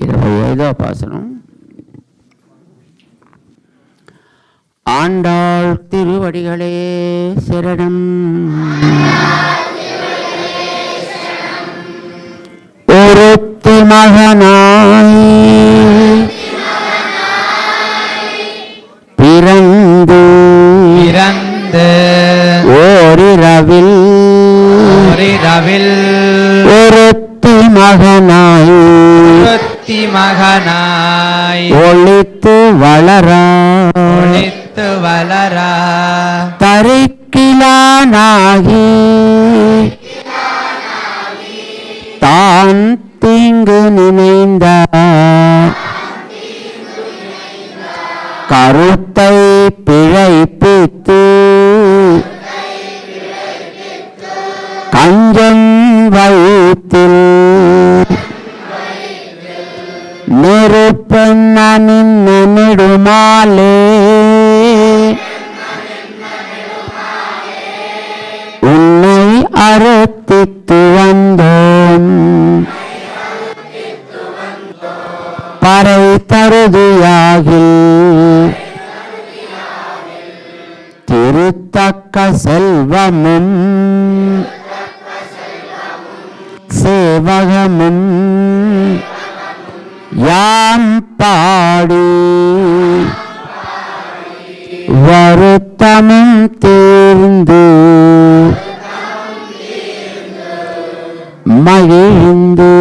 ఇరవై ఐదవ పాసనం ஆண்டாள் திருவடிகளே சரணம் ஒருத்தி மகனாய் பிறந்து பிறந்து ஓரிரவில் ஓரிரவில் ஒருத்தி மகனாய் ஒருத்தி மகனாய். ஒளித்து வளரா. ஒளித்து வளரா. தரிக்கிலானாகி. தான் தீங்கு நினைந்த. கருத்தை பிழைப்பித்து. நெருப்பெண்ணின் நெடுமாலே உன்னை அறுத்தித்து வந்தோம். பறை தருதியாகில். திருத்தக்க செல்வமும் சேவகமும். யாம் பாடி. வருத்தமும் தேர்ந்து மகிழ்ந்து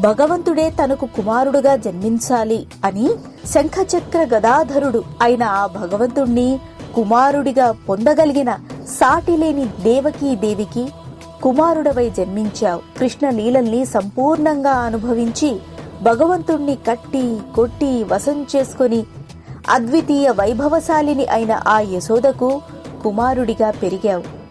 భగవంతుడే తనకు కుమారుడుగా జన్మించాలి అని శంఖచక్ర గదాధరుడు అయిన ఆ భగవంతుణ్ణి కుమారుడిగా పొందగలిగిన సాటిలేని దేవకీ దేవికి కుమారుడవై జన్మించావు. కృష్ణ లీలల్ని సంపూర్ణంగా అనుభవించి భగవంతుణ్ణి కట్టి కొట్టి వశం చేసుకొని అద్వితీయ వైభవశాలిని అయిన ఆ యశోదకు కుమారుడిగా పెరిగావు.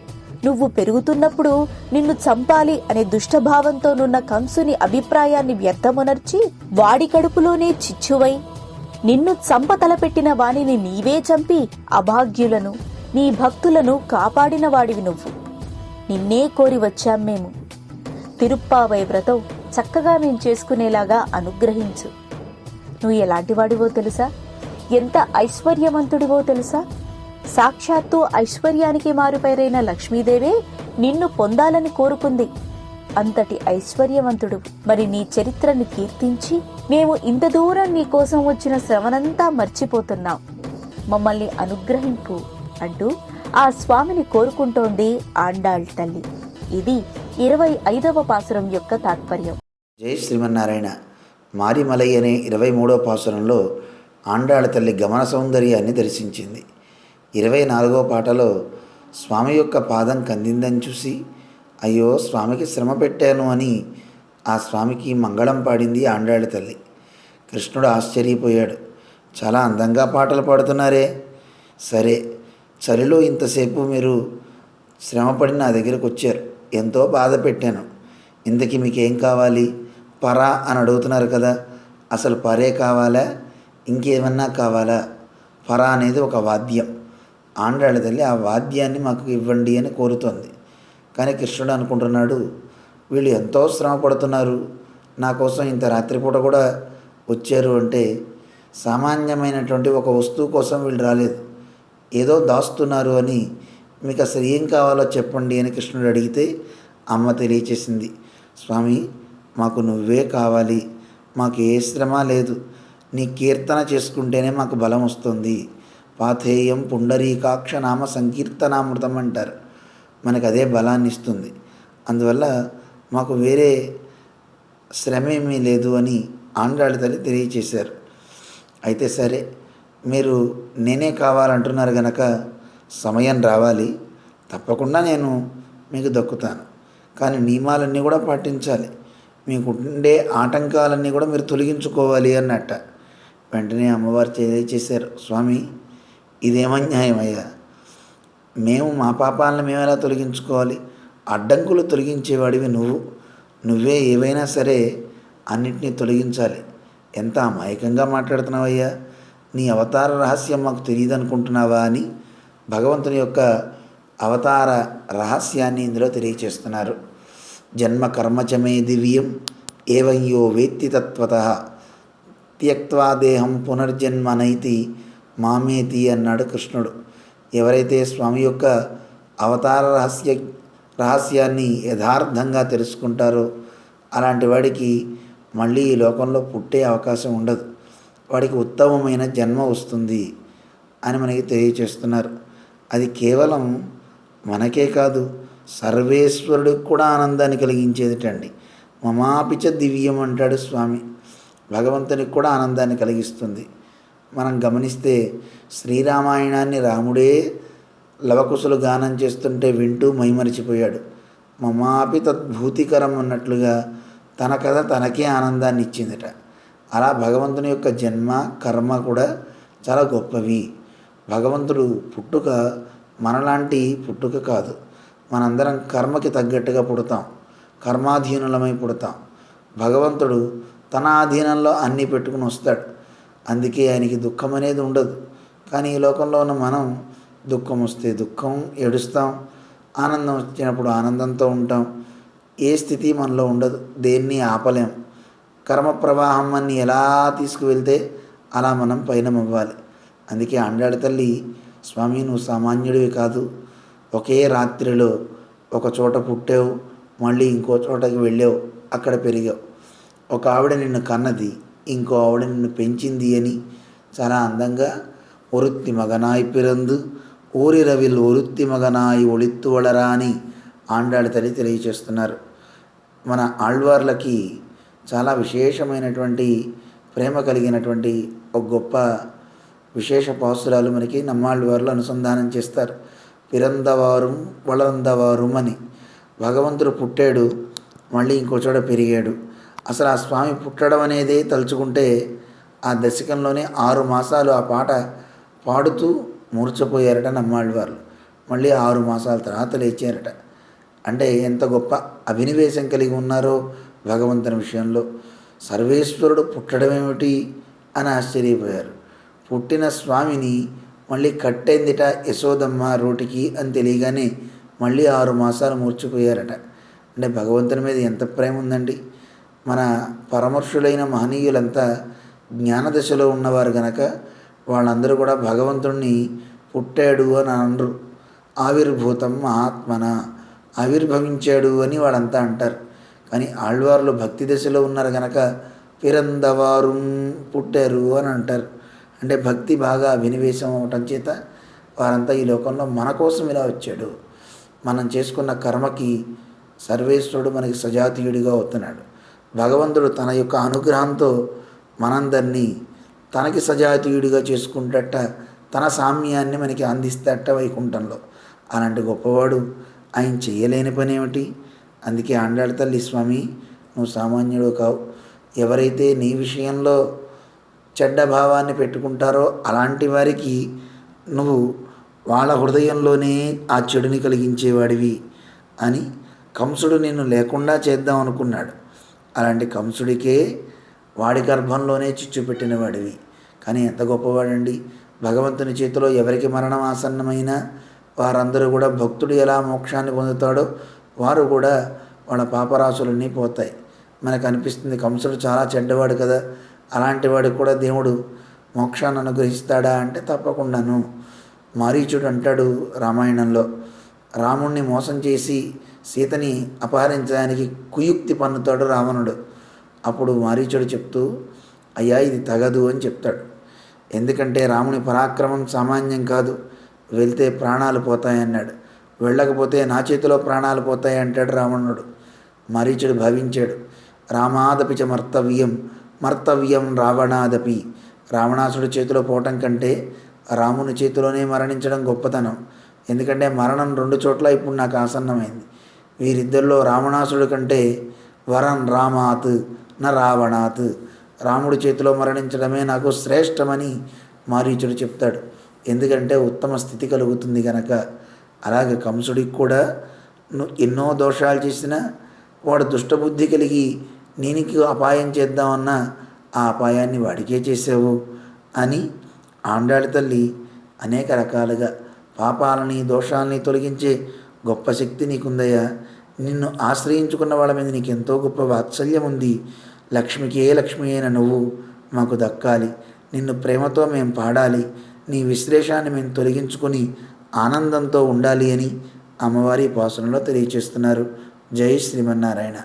నువ్వు పెరుగుతున్నప్పుడు నిన్ను చంపాలి అనే దుష్టభావంతోనున్న కంసుని అభిప్రాయాన్ని వ్యర్థమునర్చి వాడి కడుపులోనే చిచ్చువై. నిన్ను చంప తలపెట్టిన వానిని నీవే చంపి అభాగ్యులను నీ భక్తులను కాపాడిన వాడివి నువ్వు. నిన్నే కోరి వచ్చాం మేము. తిరుప్పావై వ్రతం చక్కగా మేము చేసుకునేలాగా అనుగ్రహించు. నువ్వు ఎలాంటివాడివో తెలుసా? ఎంత ఐశ్వర్యవంతుడివో తెలుసా? సాక్షాత్తు ఐశ్వర్యానికి మారుపైరైన లక్ష్మీదేవే నిన్ను పొందాలని కోరుకుంది. అంతటి ఐశ్వర్యవంతుడు. మరి నీ చరిత్రని కీర్తించి మేము ఇంత దూరం నీ కోసం వచ్చిన శ్రమనంతా మర్చిపోతున్నాం. మమ్మల్ని అనుగ్రహింపు అంటూ ఆ స్వామిని కోరుకుంటోంది ఆండాళ్ తల్లి. ఇది ఇరవై ఐదవ పాసురం యొక్క తాత్పర్యం. జై శ్రీమన్నారాయణ. మారిమలై అనే ఇరవై మూడవ పాసురంలో ఆండాళ తల్లి గమన సౌందర్యాన్ని దర్శించింది. ఇరవై నాలుగో పాటలో స్వామి యొక్క పాదం కందిందని చూసి అయ్యో స్వామికి శ్రమ పెట్టాను అని ఆ స్వామికి మంగళం పాడింది ఆండాళ తల్లి. కృష్ణుడు ఆశ్చర్యపోయాడు. చాలా అందంగా పాటలు పాడుతున్నారే. సరే చలిలో ఇంతసేపు మీరు శ్రమపడి నా దగ్గరకు వచ్చారు. ఎంతో బాధ పెట్టాను. ఇంతకీ మీకేం కావాలి? పరా అని అడుగుతున్నారు కదా. అసలు పరే కావాలా? ఇంకేమన్నా కావాలా? పరా అనేది ఒక వాద్యం. ఆండాళ్ళ తల్లి ఆ వాద్యాన్ని మాకు ఇవ్వండి అని కోరుతోంది. కానీ కృష్ణుడు అనుకుంటున్నాడు వీళ్ళు ఎంతో శ్రమ పడుతున్నారు నా కోసం ఇంత రాత్రిపూట కూడా వచ్చారు అంటే సామాన్యమైనటువంటి ఒక వస్తువు కోసం వీళ్ళు రాలేదు. ఏదో దాస్తున్నారు అని మీకు అసలు ఏం కావాలో చెప్పండి అని కృష్ణుడు అడిగితే అమ్మ తెలియచేసింది స్వామి మాకు నువ్వే కావాలి. మాకు ఏ శ్రమ లేదు. నీ కీర్తన చేసుకుంటేనే మాకు బలం వస్తుంది. పాథేయం పుండరీకాక్ష నామ సంకీర్తనామృతం అంటారు మనకు అదే బలాన్ని ఇస్తుంది అందువల్ల మాకు వేరే శ్రమేమీ లేదు అని ఆండ్రాళ్ళ తల్లి తెలియచేశారు. అయితే సరే మీరు నేనే కావాలంటున్నారు గనక సమయం రావాలి. తప్పకుండా నేను మీకు దక్కుతాను. కానీ నియమాలన్నీ కూడా పాటించాలి. మీకు ఉండే ఆటంకాలన్నీ కూడా మీరు తొలగించుకోవాలి అన్నట్ట. వెంటనే అమ్మవారు తెలియచేశారు. స్వామి ఇదేమన్యాయమయ్యా మేము మా పాపాలను మేము ఎలా తొలగించుకోవాలి? అడ్డంకులు తొలగించేవాడివి నువ్వు. నువ్వే ఏవైనా సరే అన్నిటినీ తొలగించాలి. ఎంత అమాయకంగా మాట్లాడుతున్నావయ్యా? నీ అవతార రహస్యం మాకు తెలియదు అనుకుంటున్నావా అని భగవంతుని యొక్క అవతార రహస్యాన్ని ఇందులో తెలియచేస్తున్నారు. జన్మ కర్మచమే దివ్యం ఏవయ్యో వేత్తి తత్వత. త్యక్వా దేహం పునర్జన్మనైతి మామేతి అన్నాడు కృష్ణుడు. ఎవరైతే స్వామి యొక్క అవతార రహస్య రహస్యాన్ని యథార్థంగా తెలుసుకుంటారో అలాంటి వాడికి మళ్ళీ ఈ లోకంలో పుట్టే అవకాశం ఉండదు. వాడికి ఉత్తమమైన జన్మ వస్తుంది అని మనకి తెలియచేస్తున్నారు. అది కేవలం మనకే కాదు సర్వేశ్వరుడికి కూడా ఆనందాన్ని కలిగించేదిటండి. మమాపిచ దివ్యం అంటాడు స్వామి. భగవంతునికి కూడా ఆనందాన్ని కలిగిస్తుంది. మనం గమనిస్తే శ్రీరామాయణాన్ని రాముడే లవకుశులు గానం చేస్తుంటే వింటూ మైమరిచిపోయాడు. మమాపి తద్భూతికరం అన్నట్లుగా తన కథ తనకే ఆనందాన్ని ఇచ్చిందట అలా భగవంతుని యొక్క జన్మ కర్మ కూడా చాలా గొప్పవి. భగవంతుడు పుట్టుక మనలాంటి పుట్టుక కాదు. మనందరం కర్మకి తగ్గట్టుగా పుడతాం. కర్మాధీనులమై పుడతాం. భగవంతుడు తన ఆధీనంలో అన్నీ పెట్టుకుని వస్తాడు. అందుకే ఆయనకి దుఃఖం అనేది ఉండదు. కానీ ఈ లోకంలో ఉన్న మనం దుఃఖం వస్తే దుఃఖం ఏడుస్తాం. ఆనందం వచ్చినప్పుడు ఆనందంతో ఉంటాం. ఏ స్థితి మనలో ఉండదు. దేన్ని ఆపలేం. కర్మ ప్రవాహం అన్ని ఎలా తీసుకువెళ్తే అలా మనం పయనమవ్వాలి. అందుకే అండాడి తల్లి స్వామి నువ్వు సామాన్యుడివి కాదు. ఒకే రాత్రిలో ఒక చోట పుట్టావు. మళ్ళీ ఇంకో చోటకి వెళ్ళావు. అక్కడ పెరిగావు. ఒక ఆవిడ నిన్ను కన్నది. ఇంకో ఆవిడ నిన్ను పెంచింది అని చాలా అందంగా ఒరుత్తి మగనాయి పిరందు ఊరి రవిల్ ఒరుత్తి మగనాయి ఒళిత్తు వళరా అని ఆండాడి తల్లి తెలియచేస్తున్నారు. మన ఆళ్వార్లకి చాలా విశేషమైనటువంటి ప్రేమ కలిగినటువంటి ఒక గొప్ప విశేష పాసురాలు మనకి నమ్మాళ్ళవార్లు అనుసంధానం చేస్తారు. పిరందవారు వళందవారు అని భగవంతుడు పుట్టాడు మళ్ళీ ఇంకో చోట పెరిగాడు. అసలు ఆ స్వామి పుట్టడం అనేదే తలుచుకుంటే ఆ దశకంలోనే ఆరు మాసాలు ఆ పాట పాడుతూ మూర్చపోయారట నమ్మాళ్ళవార్లు మళ్ళీ ఆరు మాసాల తర్వాత లేచారట. అంటే ఎంత గొప్ప అభినివేశం కలిగి ఉన్నారో భగవంతుని విషయంలో. సర్వేశ్వరుడు పుట్టడమేమిటి అని ఆశ్చర్యపోయారు. పుట్టిన స్వామిని మళ్ళీ కట్టేందిట యశోదమ్మ రోటికి అని తెలియగానే మళ్ళీ ఆరు మాసాలు మూర్చిపోయారట అంటే భగవంతుని మీద ఎంత ప్రేమ ఉందండి. మన పరమర్షులైన మహనీయులంతా జ్ఞానదశలో ఉన్నవారు గనక వాళ్ళందరూ కూడా భగవంతుణ్ణి పుట్టాడు అని అనరు. ఆవిర్భూతం మహాత్మన ఆవిర్భవించాడు అని వాళ్ళంతా అంటారు. కానీ ఆళ్వార్లు భక్తి దశలో ఉన్నారు గనక పిరందవారు పుట్టారు అని అంటారు. అంటే భక్తి బాగా అభినివేశం అవటం చేత వారంతా ఈ లోకంలో మన కోసం ఇలా వచ్చాడు. మనం చేసుకున్న కర్మకి సర్వేశ్వరుడు మనకి సజాతీయుడిగా అవుతున్నాడు. భగవంతుడు తన యొక్క అనుగ్రహంతో మనందరినీ తనకి సజాతీయుడిగా చేసుకుంటట తన సామ్యాన్ని మనకి అందిస్తట వైకుంఠంలో. అలాంటి గొప్పవాడు ఆయన చేయలేని పని ఏమిటి? అందుకే ఆండాళ్ళ తల్లి స్వామి నువ్వు సామాన్యుడు కావు. ఎవరైతే నీ విషయంలో చెడ్డ భావాన్ని పెట్టుకుంటారో అలాంటి వారికి నువ్వు వాళ్ళ హృదయంలోనే ఆ చెడుని కలిగించేవాడివి అని కంసుడు నిన్ను లేకుండా చేద్దాం అనుకున్నాడు. అలాంటి కంసుడికే వాడి గర్భంలోనే చిచ్చు పెట్టిన వాడివి. కానీ ఎంత గొప్పవాడండి. భగవంతుని చేతిలో ఎవరికి మరణం ఆసన్నమైనా వారందరూ కూడా భక్తుడు ఎలా మోక్షాన్ని పొందుతాడో వారు కూడా వాళ్ళ పాపరాశులన్నీ పోతాయి. మనకు అనిపిస్తుంది కంసుడు చాలా చెడ్డవాడు కదా. అలాంటి వాడికి కూడా దేవుడు మోక్షాన్ని అనుగ్రహిస్తాడా అంటే తప్పకుండాను. మారీచుడు అంటాడు రామాయణంలో రాముణ్ణి మోసం చేసి సీతని అపహరించడానికి కుయుక్తి పన్నుతాడు రావణుడు. అప్పుడు మారీచుడు చెప్తూ అయ్యా ఇది తగదు అని చెప్తాడు. ఎందుకంటే రాముని పరాక్రమం సామాన్యం కాదు. వెళ్తే ప్రాణాలు పోతాయన్నాడు. వెళ్ళకపోతే నా చేతిలో ప్రాణాలు పోతాయి అంటాడు రావణుడు. మరీచుడు భావించాడు. రామాదపిచ మర్తవ్యం మర్తవ్యం రావణాదపి. రావణాసుడి చేతిలో పోవటం కంటే రాముని చేతిలోనే మరణించడం గొప్పతనం. ఎందుకంటే మరణం రెండు చోట్ల ఇప్పుడు నాకు ఆసన్నమైంది. వీరిద్దరిలో రావణాసుడి కంటే వరం రామాత్ న రావణాత్. రాముడి చేతిలో మరణించడమే నాకు శ్రేష్టమని మారీచుడు చెప్తాడు. ఎందుకంటే ఉత్తమ స్థితి కలుగుతుంది గనక. అలాగే కంసుడికి కూడా ఎన్నో దోషాలు చేసినా వాడు దుష్టబుద్ధి కలిగి నేనికి అపాయం చేద్దామన్నా ఆ అపాయాన్ని వాడికే చేసావు అని ఆండాళి తల్లి అనేక రకాలుగా పాపాలని దోషాలని తొలగించే గొప్ప శక్తి నీకుందయ్యా. నిన్ను ఆశ్రయించుకున్న వాళ్ళ మీద నీకు ఎంతో గొప్ప వాత్సల్యం ఉంది. లక్ష్మికి ఏ లక్ష్మి అయిన నువ్వు మాకు దక్కాలి. నిన్ను ప్రేమతో మేము పాడాలి. నీ విశ్లేషాన్ని మేము తొలగించుకొని ఆనందంతో ఉండాలి అని అమ్మవారి పాసనలో తెలియచేస్తున్నారు. జై శ్రీమన్నారాయణ.